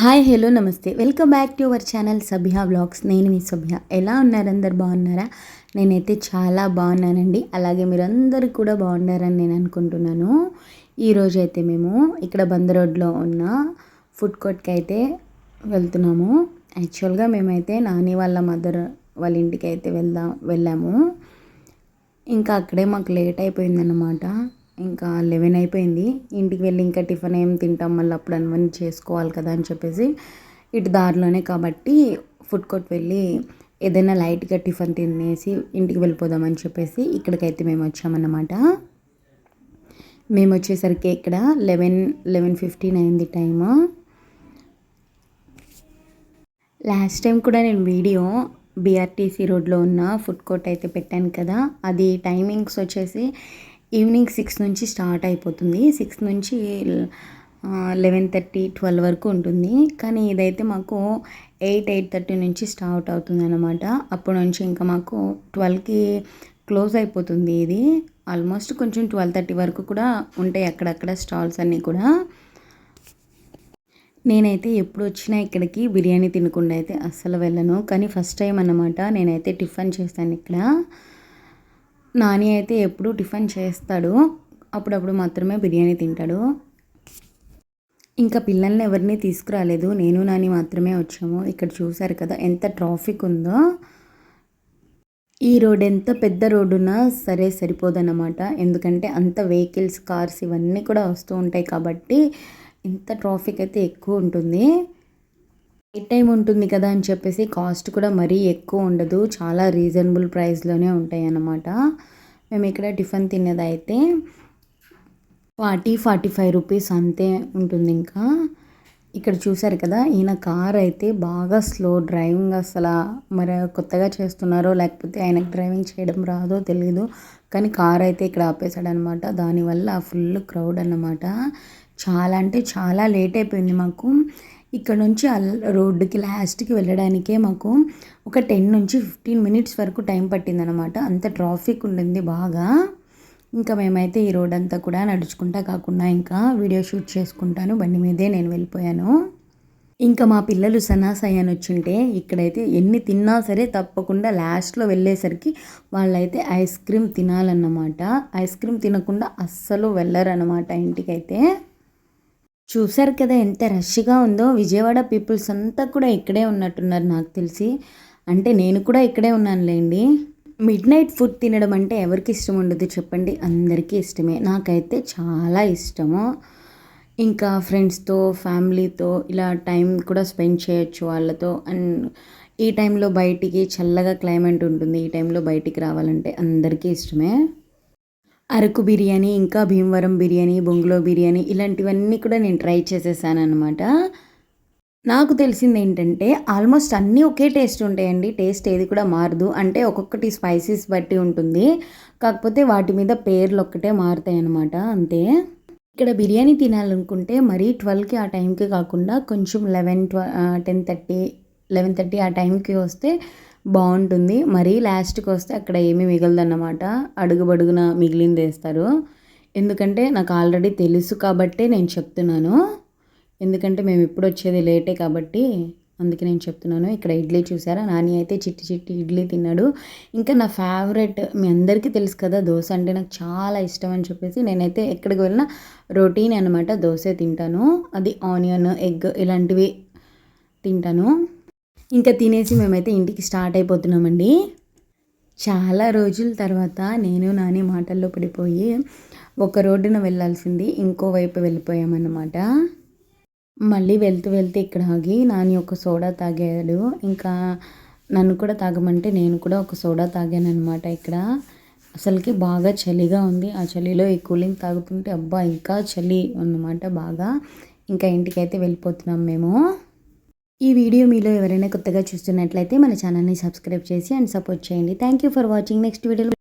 Hi hello నమస్తే. Welcome back to our channel Sabhya vlogs నేను మీ సభ్య ఎలా ఉన్నారు అందరు? బాగున్నారా? నేనైతే చాలా బాగున్నానండి. అలాగే మీరందరూ కూడా బాగున్నారని నేను అనుకుంటున్నాను. ఈరోజు అయితే మేము ఇక్కడ బంద్ రోడ్లో ఉన్న ఫుడ్ కోర్ట్కి అయితే వెళ్తున్నాము. యాక్చువల్గా మేమైతే నాని వాళ్ళ మదర్ వాళ్ళ ఇంటికి అయితే వెళ్దాం వెళ్ళాము. ఇంకా అక్కడే మాకు లేట్ అయిపోయిందన్నమాట. ఇంకా లెవెన్ అయిపోయింది. ఇంటికి వెళ్ళి ఇంకా టిఫిన్ ఏం తింటాం మళ్ళీ అప్పుడు అన్నీ చేసుకోవాలి కదా అని చెప్పేసి ఇటు దారిలోనే కాబట్టి ఫుడ్ కోర్ట్ వెళ్ళి ఏదైనా లైట్గా టిఫిన్ తినేసి ఇంటికి వెళ్ళిపోదామని చెప్పేసి ఇక్కడికైతే మేము వచ్చామన్నమాట. మేము వచ్చేసరికి ఇక్కడ లెవెన్ లెవెన్ ఫిఫ్టీన్ అయింది టైము. లాస్ట్ టైం కూడా నేను వీడియో బీఆర్టీసీ రోడ్లో ఉన్న ఫుడ్ కోర్ట్ అయితే పెట్టాను కదా అది టైమింగ్స్ వచ్చేసి ఈవినింగ్ సిక్స్ నుంచి స్టార్ట్ అయిపోతుంది. సిక్స్ నుంచి లెవెన్ థర్టీ ట్వెల్వ్ వరకు ఉంటుంది. కానీ ఇదైతే మాకు ఎయిట్ ఎయిట్ థర్టీ నుంచి స్టార్ట్ అవుతుంది అనమాట అప్పటి నుంచి ఇంకా మాకు ట్వెల్వ్కి క్లోజ్ అయిపోతుంది ఇది. ఆల్మోస్ట్ కొంచెం ట్వెల్వ్ థర్టీ వరకు కూడా ఉంటాయి అక్కడక్కడ స్టాల్స్ అన్నీ కూడా. నేనైతే ఎప్పుడు వచ్చినా ఇక్కడికి బిర్యానీ తినకుండా అయితే అస్సలు వెళ్ళను. కానీ ఫస్ట్ టైం అన్నమాట నేనైతే టిఫిన్ చేస్తాను ఇక్కడ. నాని అయితే ఎప్పుడు టిఫిన్ చేస్తాడు. అప్పుడప్పుడు మాత్రమే బిర్యానీ తింటాడు. ఇంకా పిల్లల్ని ఎవరిని తీసుకురాలేదు. నేను నాని మాత్రమే వచ్చాము. ఇక్కడ చూశారు కదా ఎంత ట్రాఫిక్ ఉందో. ఈ రోడ్ ఎంత పెద్ద రోడ్డునా సరే సరిపోదన్నమాట. ఎందుకంటే అంత వెహికల్స్ కార్స్ ఇవన్నీ కూడా వస్తూ ఉంటాయి కాబట్టి ఇంత ట్రాఫిక్ అయితే ఎక్కువ ఉంటుంది. ఎట్ టైం ఉంటుంది కదా అని చెప్పేసి కాస్ట్ కూడా మరీ ఎక్కువ ఉండదు. చాలా రీజనబుల్ ప్రైస్లోనే ఉంటాయి అన్నమాట మేము ఇక్కడ టిఫిన్ తినేదైతే ఫార్టీ ఫార్టీ ఫైవ్ రూపీస్ అంతే ఉంటుంది ఇంకా. ఇక్కడ చూసారు కదా ఈయన కార్ అయితే బాగా స్లో డ్రైవింగ్ అసలు మరి కొత్తగా చేస్తున్నారో లేకపోతే ఆయనకు డ్రైవింగ్ చేయడం రాదో తెలియదు కానీ కార్ అయితే ఇక్కడ ఆపేశాడనమాట దానివల్ల ఫుల్ క్రౌడ్ అన్నమాట. చాలా అంటే చాలా లేట్ అయిపోయింది మాకు. ఇక్కడ నుంచి అల్ రోడ్డుకి లాస్ట్కి వెళ్ళడానికే మాకు ఒక టెన్ నుంచి ఫిఫ్టీన్ మినిట్స్ వరకు టైం పట్టిందనమాట అంత ట్రాఫిక్ ఉండింది బాగా. ఇంకా మేమైతే ఈ రోడ్ అంతా కూడా నడుచుకుంటా కాకుండా ఇంకా వీడియో షూట్ చేసుకుంటాను. బండి మీదే నేను వెళ్ళిపోయాను. ఇంకా మా పిల్లలు సన్నాసాయి అని వచ్చింటే ఇక్కడైతే ఎన్ని తిన్నా సరే తప్పకుండా లాస్ట్లో వెళ్ళేసరికి వాళ్ళైతే ఐస్ క్రీమ్ తినాలన్నమాట. ఐస్ క్రీమ్ తినకుండా అస్సలు వెళ్ళరన్నమాట ఇంటికైతే. చూశారు కదా ఎంత రష్గా ఉందో. విజయవాడ పీపుల్స్ అంతా కూడా ఇక్కడే ఉన్నట్టున్నారు నాకు తెలిసి. అంటే నేను కూడా ఇక్కడే ఉన్నానులేండి. మిడ్ నైట్ ఫుడ్ తినడం అంటే ఎవరికి ఇష్టం ఉండదు చెప్పండి. అందరికీ ఇష్టమే. నాకైతే చాలా ఇష్టము. ఇంకా ఫ్రెండ్స్తో ఫ్యామిలీతో ఇలా టైం కూడా స్పెండ్ చేయొచ్చు వాళ్ళతో. అండ్ ఈ టైంలో బయటికి చల్లగా క్లైమేట్ ఉంటుంది. ఈ టైంలో బయటికి రావాలంటే అందరికీ ఇష్టమే. అరకు బిర్యానీ ఇంకా భీమవరం బిర్యానీ బొంగులో బిర్యానీ ఇలాంటివన్నీ కూడా నేను ట్రై చేసేసాను అనమాట నాకు తెలిసింది ఏంటంటే ఆల్మోస్ట్ అన్నీ ఒకే టేస్ట్ ఉంటాయండి. టేస్ట్ ఏది కూడా మారదు. అంటే ఒక్కొక్కటి స్పైసెస్ బట్టి ఉంటుంది. కాకపోతే వాటి మీద పేర్లు ఒక్కటే మారుతాయి అనమాట అంతే. ఇక్కడ బిర్యానీ తినాలనుకుంటే మరీ ట్వెల్వ్కి ఆ టైంకి కాకుండా కొంచెం లెవెన్ ట్వ టెన్ థర్టీ లెవెన్ థర్టీ ఆ టైంకి వస్తే బాగుంటుంది. మరీ లాస్ట్కి వస్తే అక్కడ ఏమీ మిగలదన్నమాట. అడుగుబడుగున మిగిలింది వేస్తారు ఎందుకంటే నాకు ఆల్రెడీ తెలుసు కాబట్టే నేను చెప్తున్నాను. ఎందుకంటే మేము ఇప్పుడు వచ్చేది లేటే కాబట్టి అందుకే నేను చెప్తున్నాను. ఇక్కడ ఇడ్లీ చూసారా? నాని అయితే చిట్టి చిట్టి ఇడ్లీ తిన్నాడు. ఇంకా నా ఫేవరెట్ మీ అందరికీ తెలుసు కదా దోశ అంటే నాకు చాలా ఇష్టం అని చెప్పేసి నేనైతే ఎక్కడికి వెళ్ళినా రొటీన్ అనమాట దోశ తింటాను. అది ఆనియన్ ఎగ్ ఇలాంటివి తింటాను. ఇంకా తినేసి మేమైతే ఇంటికి స్టార్ట్ అయిపోతున్నామండి. చాలా రోజుల తర్వాత నేను నాని మాటల్లో పడిపోయి ఒక రోడ్డున వెళ్ళాల్సింది ఇంకో వైపు వెళ్ళిపోయామన్నమాట. మళ్ళీ వెళ్తూ వెళ్తే ఇక్కడ ఆగి నాని ఒక సోడా తాగాడు. ఇంకా నన్ను కూడా తాగమంటే నేను కూడా ఒక సోడా తాగాను అనమాట ఇక్కడ. అసలుకి బాగా చలిగా ఉంది. ఆ చలిలో ఈ కూలింగ్ తాగుతుంటే అబ్బా ఇంకా చలి అన్నమాట బాగా. ఇంకా ఇంటికైతే వెళ్ళిపోతున్నాం మేము. ఈ వీడియో మీలో ఎవరైనా కొత్తగా చూస్తున్నట్లయితే మన ఛానల్ని సబ్స్క్రైబ్ చేసి అండ్ సపోర్ట్ చేయండి. Thank you for watching next వీడియోలో